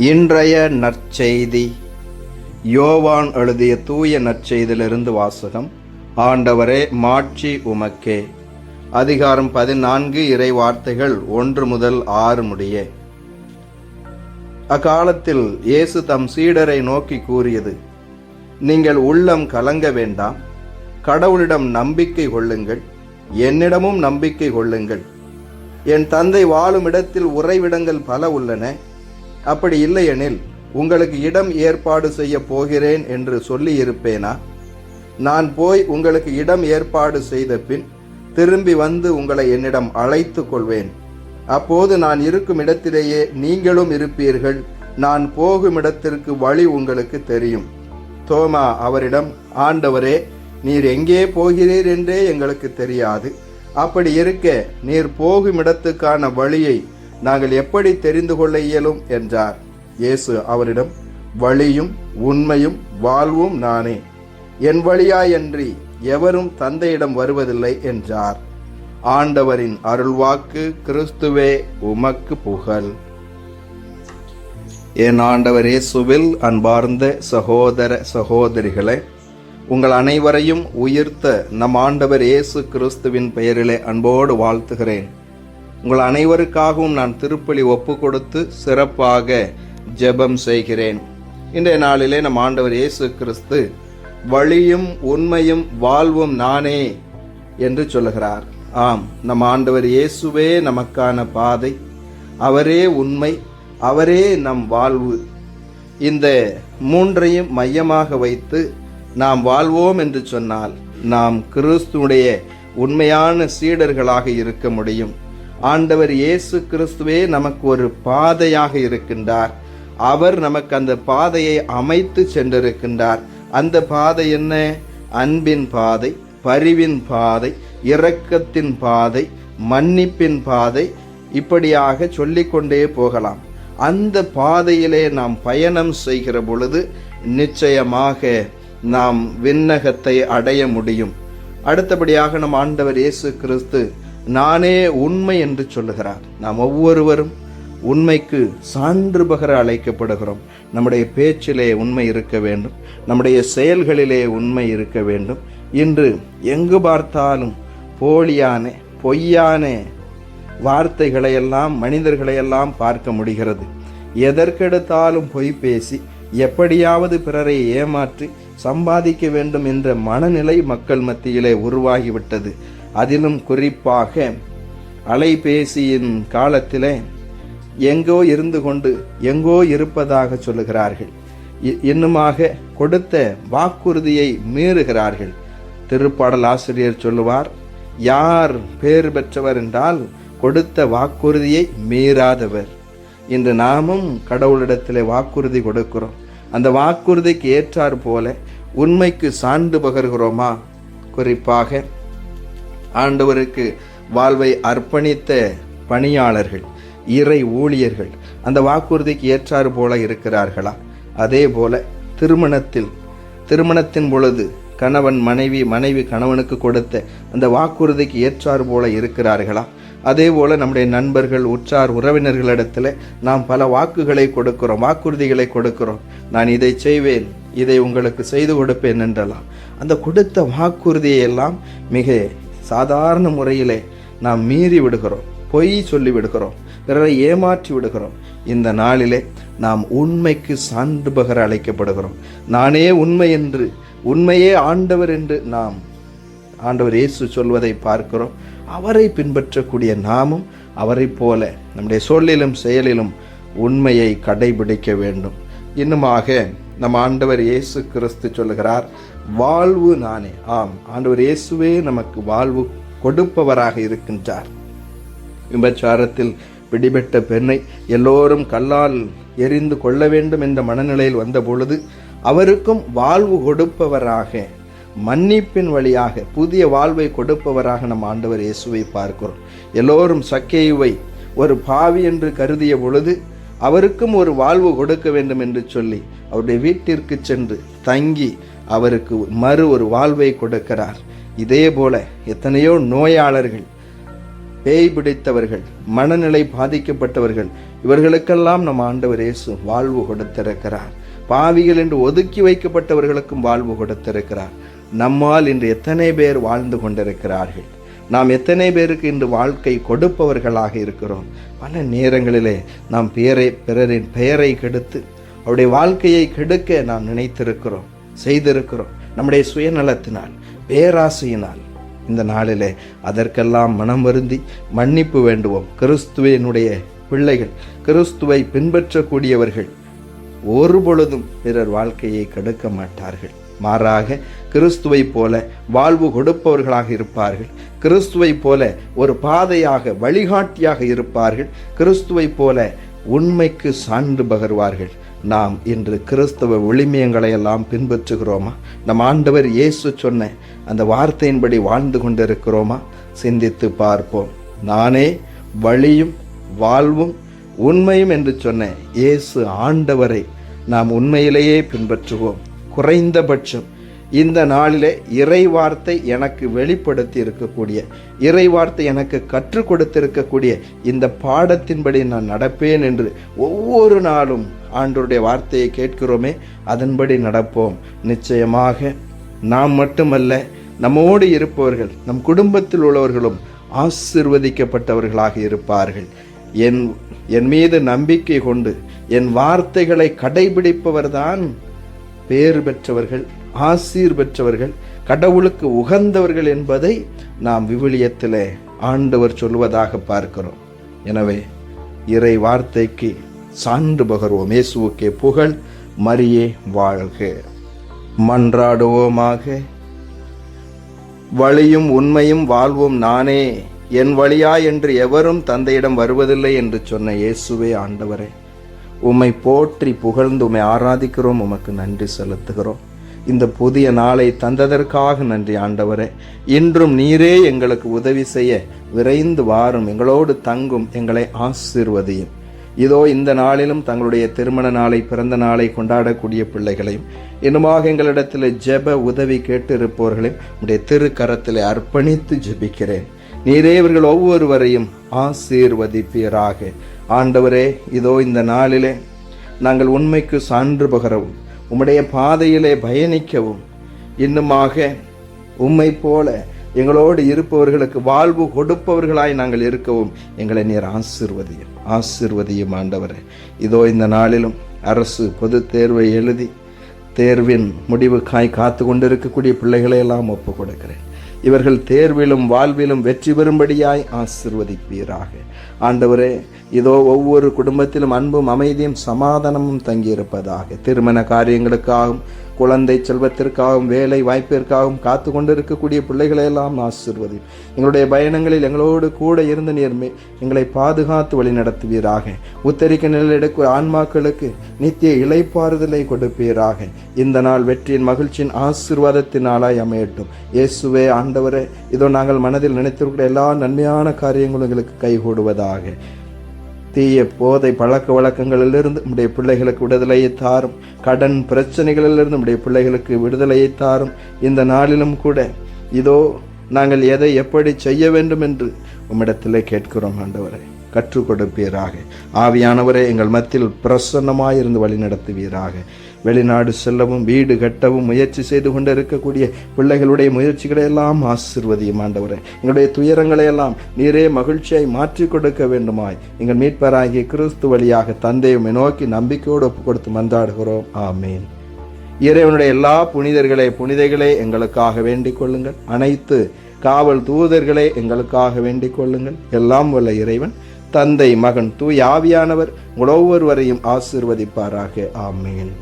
இன்றைய நற்செய்தி. யோவான் எழுதிய தூய நற்செய்தியிலிருந்து வாசகம். ஆண்டவரே மாட்சி உமக்கே. அதிகாரம் பதினான்கு இறை வார்த்தைகள் ஒன்று முதல் ஆறு முடிய. அக்காலத்தில் இயேசு தம் சீடரை நோக்கி கூறியது நீங்கள் உள்ளம் கலங்க வேண்டாம். கடவுளிடம் நம்பிக்கை கொள்ளுங்கள். என்னிடமும் நம்பிக்கை கொள்ளுங்கள். என் தந்தை வாழும் இடத்தில் உறைவிடங்கள் பல உள்ளன. அப்படி இல்லையெனில் உங்களுக்கு இடம் ஏற்பாடு செய்ய போகிறேன் என்று சொல்லி இருப்பேனா நான் போய் உங்களுக்கு இடம் ஏற்பாடு செய்த பின் திரும்பி வந்து உங்களை என்னிடம் அழைத்து கொள்வேன். அப்போது நான் இருக்கும் இடத்திலேயே நீங்களும் இருப்பீர்கள். நான் போகும் இடத்திற்கு வழி உங்களுக்கு தெரியும். தோமா அவரிடம் ஆண்டவரே நீர் எங்கே போகிறீர் என்றே எங்களுக்கு தெரியாது. அப்படி இருக்க நீர் போகும் இடத்துக்கான வழியை நாங்கள் எப்படி தெரிந்து கொள்ள இயலும்? என்றார். இயேசு அவரிடம் வழியும் உண்மையும் வாழ்வும் நானே. என் வழியாயன்றி எவரும் தந்தையிடம் வருவதில்லை என்றார். ஆண்டவரின் அருள்வாக்கு கிறிஸ்துவே உமக்கு புகழ். என் ஆண்டவர் இயேசுவில் அன்பார்ந்த சகோதர சகோதரிகளை உங்கள் அனைவரையும் உயிர்த்த நம் ஆண்டவர் இயேசு கிறிஸ்துவின் பெயரிலே அன்போடு வாழ்த்துகிறேன். உங்கள் அனைவருக்காகவும் நான் திருப்பலி ஒப்பு கொடுத்து சிறப்பாக ஜெபம் செய்கிறேன். இன்றைய நாளிலே நம் ஆண்டவர் இயேசு கிறிஸ்து வழியும் உண்மையும் வாழ்வும் நானே என்று சொல்லுகிறார். ஆம் நம் ஆண்டவர் இயேசுவே நமக்கான பாதை. அவரே உண்மை அவரே நம் வாழ்வு. இந்த மூன்றையும் மையமாக வைத்து நாம் வாழ்வோம் என்று சொன்னால் நாம் கிறிஸ்துடைய உண்மையான சீடர்களாக இருக்க முடியும். ஆண்டவர் இயேசு கிறிஸ்துவே நமக்கு ஒரு பாதையாக இருக்கின்றார். அவர் நமக்கு அந்த பாதையை அமைத்து சென்றிருக்கின்றார். அந்த பாதை என்ன? அன்பின் பாதை பரிவின் பாதை இரக்கத்தின் பாதை மன்னிப்பின் பாதை இப்படியாக சொல்லிக்கொண்டே போகலாம். அந்த பாதையிலே நாம் பயணம் செய்கிற பொழுது நிச்சயமாக நாம் விண்ணகத்தை அடைய முடியும். அடுத்தபடியாக நம் ஆண்டவர் இயேசு கிறிஸ்து நானே உண்மை என்று சொல்லுகிறார். நாம் ஒவ்வொருவரும் உண்மைக்கு சான்று பகர அழைக்கப்படுகிறோம். நம்முடைய பேச்சிலே உண்மை இருக்க வேண்டும். நம்முடைய செயல்களிலே உண்மை இருக்க வேண்டும். இன்று எங்கு பார்த்தாலும் போலியான பொய்யான வார்த்தைகளையெல்லாம் மனிதர்களையெல்லாம் பார்க்க முடிகிறது. எதற்கெடுத்தாலும் பொய் பேசி எப்படியாவது பிறரை ஏமாற்றி சம்பாதிக்க வேண்டும் என்ற மனநிலை மக்கள் மத்தியிலே உருவாகிவிட்டது. அதிலும் குறிப்பாக அலைபேசியின் காலத்திலே எங்கோ இருந்து கொண்டு எங்கோ இருப்பதாக சொல்லுகிறார்கள். இன்னுமாக கொடுத்த வாக்குறுதியை மீறுகிறார்கள். திருப்பாடல் ஆசிரியர் சொல்லுவார் யார் பேர் பெற்றவர் என்றால் கொடுத்த வாக்குறுதியை மீறாதவர். இன்று நாமும் கடவுளிடத்திலே வாக்குறுதி கொடுக்கிறோம். அந்த வாக்குறுதிக்கு ஏற்றார் போல உண்மைக்கு சான்று பகர்கிறோமா? குறிப்பாக ஆண்டவருக்கு வாழ்வை அர்ப்பணித்த பணியாளர்கள் இறை ஊழியர்கள் அந்த வாக்குறுதிக்கு ஏற்றாறு போல இருக்கிறார்களா? அதே போல திருமணத்தில் திருமணத்தின் பொழுது கணவன் மனைவி மனைவி கணவனுக்கு கொடுத்த அந்த வாக்குறுதிக்கு ஏற்றாறு போல இருக்கிறார்களா? அதே போல நம்முடைய நண்பர்கள் உற்றார் உறவினர்களிடத்தில் நாம் பல வாக்குகளை கொடுக்கிறோம் வாக்குறுதிகளை கொடுக்கிறோம். நான் இதை செய்வேன் இதை உங்களுக்கு செய்து கொடுப்பேன் என்றெல்லாம். அந்த கொடுத்த வாக்குறுதியை எல்லாம் மிக சாதாரண முறையிலே நாம் மீறி விடுகிறோம் பொய் சொல்லி விடுகிறோம் பிறரை ஏமாற்றி விடுகிறோம். இந்த நாளிலே நாம் உண்மைக்கு சான்று பகர அழைக்கப்படுகிறோம். நானே உண்மை என்று உண்மையே ஆண்டவர் என்று நாம் ஆண்டவர் இயேசு சொல்வதை பார்க்கிறோம். அவரை பின்பற்றக்கூடிய நாமும் அவரை போல நம்முடைய சொல்லிலும் செயலிலும் உண்மையை கடைபிடிக்க வேண்டும். இன்னுமாக நம் ஆண்டவர் இயேசு கிறிஸ்து சொல்லுகிறார் வாழ்வு நானே. ஆம் ஆண்டவர் இயேசுவே நமக்கு வாழ்வு கொடுப்பவராக இருக்கின்றார். விபச்சாரத்தில் பிடிபட்ட பெண்ணை எல்லோரும் கல்லால் எரிந்து கொள்ள வேண்டும் என்ற மனநிலையில் வந்த பொழுது அவருக்கும் வாழ்வு கொடுப்பவராக மன்னிப்பின் வழியாக புதிய வாழ்வை கொடுப்பவராக நம் ஆண்டவர் இயேசுவை பார்க்கிறோம். எல்லோரும் சக்கேயுவை ஒரு பாவி என்று கருதிய பொழுது அவருக்கும் ஒரு வாழ்வு கொடுக்க வேண்டும் என்று சொல்லி அவருடைய வீட்டிற்கு சென்று தங்கி அவருக்கு மறு ஒரு வாழ்வை கொடுக்கிறார். இதே போல எத்தனையோ நோயாளர்கள் பேய் பிடித்தவர்கள் மனநிலை பாதிக்கப்பட்டவர்கள் இவர்களுக்கெல்லாம் நம் ஆண்டவர் இயேசு வாழ்வு கொடுத்திருக்கிறார். பாவிகள் என்று ஒதுக்கி வைக்கப்பட்டவர்களுக்கும் வாழ்வு கொடுத்திருக்கிறார். நம்மால் இன்று எத்தனை பேர் வாழ்ந்து கொண்டிருக்கிறார்கள்? நாம் எத்தனை பேருக்கு இன்று வாழ்க்கை கொடுப்பவர்களாக இருக்கிறோம்? பல நேரங்களிலே நாம் பெயரை பிறரின் பெயரை கெடுத்து அவருடைய வாழ்க்கையை கெடுக்க நாம் நினைத்திருக்கிறோம் செய்திருக்கிறோம். நம்முடைய சுயநலத்தினால் பேராசையினால் இந்த நாளிலே அதற்கெல்லாம் மனம் வருந்தி மன்னிப்பு வேண்டுவோம். கிறிஸ்துவனுடைய பிள்ளைகள் கிறிஸ்துவை பின்பற்றக்கூடியவர்கள் ஒரு பொழுதும் பிறர் வாழ்க்கையை கெடுக்க மாட்டார்கள். மாறாக கிறிஸ்துவை போல வாழ்வு கொடுப்பவர்களாக இருப்பார்கள். கிறிஸ்துவை போல ஒரு பாதையாக வழிகாட்டியாக இருப்பார்கள். கிறிஸ்துவை போல உண்மைக்கு சான்று பகர்வார்கள். நாம் இன்று கிறிஸ்தவ ஒளிமியங்களை எல்லாம் பின்பற்றுகிறோமா? நம் ஆண்டவர் இயேசு சொன்ன அந்த வார்த்தையின்படி வாழ்ந்து கொண்டிருக்கிறோமா? சிந்தித்து பார்ப்போம். நானே வழியும் வாழ்வும் உண்மையும் என்று சொன்ன இயேசு ஆண்டவரை நாம் உண்மையிலேயே பின்பற்றுவோம். குறைந்தபட்சம். இந்த நாளிலே இறை வார்த்தை எனக்கு வெளிப்படுத்தி இருக்கக்கூடிய இறை வார்த்தை எனக்கு கற்றுக் கொடுத்திருக்கக்கூடிய இந்த பாடத்தின்படி நான் நடப்பேன் என்று ஒவ்வொரு நாளும் ஆண்டருடைய வார்த்தையை கேட்கிறோமே அதன்படி நடப்போம். நிச்சயமாக நாம் மட்டுமல்ல நம்மோடு இருப்பவர்கள் நம் குடும்பத்தில் உள்ளவர்களும் ஆசிர்வதிக்கப்பட்டவர்களாக இருப்பார்கள். என் என் மீது நம்பிக்கை கொண்டு என் வார்த்தைகளை கடைபிடிப்பவர்தான் பேர் பெற்றவர்கள் ஆசீர் பெற்றவர்கள் கடவுளுக்கு உகந்தவர்கள் என்பதை நாம் விவிலியத்தில் ஆண்டவர் சொல்வதாக பார்க்கிறோம். எனவே இறை வார்த்தைக்கு சான்று பகர்வோம். இயேசுவுக்கே புகழ் மரியே வாழ்க. மன்றாடுவோமாக. வழியும் உண்மையும் வாழ்வும் நானே. என் வழியா என்று எவரும் தந்தையிடம் வருவதில்லை என்று சொன்ன இயேசுவே ஆண்டவரே. உம்மை போற்றி புகழ்ந்து உம்மை ஆராதிக்கிறோம் உமக்கு நன்றி செலுத்துகிறோம். இந்த புதிய நாளை தந்ததற்காக நன்றி ஆண்டவரே. இன்றும் நீரே எங்களுக்கு உதவி செய்ய விரைந்து வாரும் எங்களோடு தங்கும் எங்களை ஆசிர்வதியும். இதோ இந்த நாளிலும் தங்களுடைய திருமண நாளை பிறந்த நாளை கொண்டாடக்கூடிய பிள்ளைகளையும் இன்னுமாக எங்களிடத்தில் ஜெப உதவி கேட்டிருப்பவர்களையும் உடைய திருக்கரத்தில் அர்ப்பணித்து ஜெபிக்கிறேன். நீரே இவர்கள் ஒவ்வொருவரையும் ஆசீர்வதிப்பீராக. ஆண்டவரே இதோ இந்த நாளிலே நாங்கள் உண்மைக்கு சான்று பகரவும் உம்முடைய பாதையிலே பயணிக்கவும் இன்னுமாக உம்மை போல எங்களோடு இருப்பவர்களுக்கு வாழ்வு கொடுப்பவர்களாய் நாங்கள் இருக்கவும் எங்களை நீர் ஆசிர்வதியும் ஆசிர்வதியும் ஆண்டவரே. இதோ இந்த நாளிலும் அரசு பொது தேர்வை எழுதி தேர்வின் முடிவுக்காய் காத்து கொண்டிருக்கக்கூடிய பிள்ளைகளை எல்லாம் ஒப்பு கொடுக்கிறேன். இவர்கள் தேர்விலும் வாழ்விலும் வெற்றி பெறும்படியாய் ஆசிர்வதிப்பீராக. ஆண்டவரே இதோ ஒவ்வொரு குடும்பத்திலும் அன்பும் அமைதியும் சமாதானமும் தங்கியிருப்பதாக. திருமண காரியங்களுக்காகவும் குழந்தை செல்வத்திற்காகவும் வேலை வாய்ப்பிற்காகவும் காத்து கொண்டிருக்கக்கூடிய பிள்ளைகளையெல்லாம் ஆசிர்வதி எங்களுடைய பயணங்களில் எங்களோடு கூட இருந்த நேர்மை எங்களை பாதுகாத்து வழி நடத்துவீராக. உத்தரிக்க நிலையெடுக்கும் ஆன்மாக்களுக்கு நித்திய இலைப்பாறுதலை கொடுப்பீராக. இந்த நாள் வெற்றியின் மகிழ்ச்சியின் ஆசிர்வாதத்தினாலாய் அமையட்டும். இயேசுவே ஆண்டவரே இதோ நாங்கள் மனதில் நினைத்திருக்கிற எல்லா நன்மையான காரியங்களும் எங்களுக்கு கைகூடுவதாக. தீய போதை பழக்க வழக்கங்களிலிருந்து நம்முடைய பிள்ளைகளுக்கு விடுதலையை தாரும். கடன் பிரச்சனைகளிலிருந்து நம்முடைய பிள்ளைகளுக்கு விடுதலையை தாரும். இந்த நாளிலும் கூட இதோ நாங்கள் எதை எப்படி செய்ய வேண்டும் என்று உம்மிடத்திலே கேட்கிறோம் ஆண்டவரை. கற்றுக் கொடுப்பீராக ஆவியானவரே எங்கள் மத்தியில் பிரசன்னமாயிருந்து வழி நடத்துவீராக வெளிநாடு செல்லவும் வீடு கட்டவும் முயற்சி செய்து கொண்டு இருக்கக்கூடிய பிள்ளைகளுடைய முயற்சிகளை எல்லாம் ஆசிர்வதியும் ஆண்டவரே. எங்களுடைய துயரங்களை எல்லாம் நீரே மகிழ்ச்சியாய் மாற்றி கொடுக்க வேண்டுமாய். எங்கள் மீட்பராகிய கிறிஸ்து வழியாக தந்தையுமை நோக்கி நம்பிக்கையோடு ஒப்பு கொடுத்து மன்றாடுகிறோம். ஆமீன். இறைவனுடைய எல்லா புனிதர்களே புனிதைகளே எங்களுக்காக வேண்டிக் கொள்ளுங்கள். அனைத்து காவல் தூதர்களே எங்களுக்காக வேண்டிக் கொள்ளுங்கள். எல்லாம் வல்ல இறைவன். தந்தை மகன் தூய் ஆவியானவர் உங்கள் ஒவ்வொருவரையும் ஆசிர்வதிப்பாராக. ஆமேன்.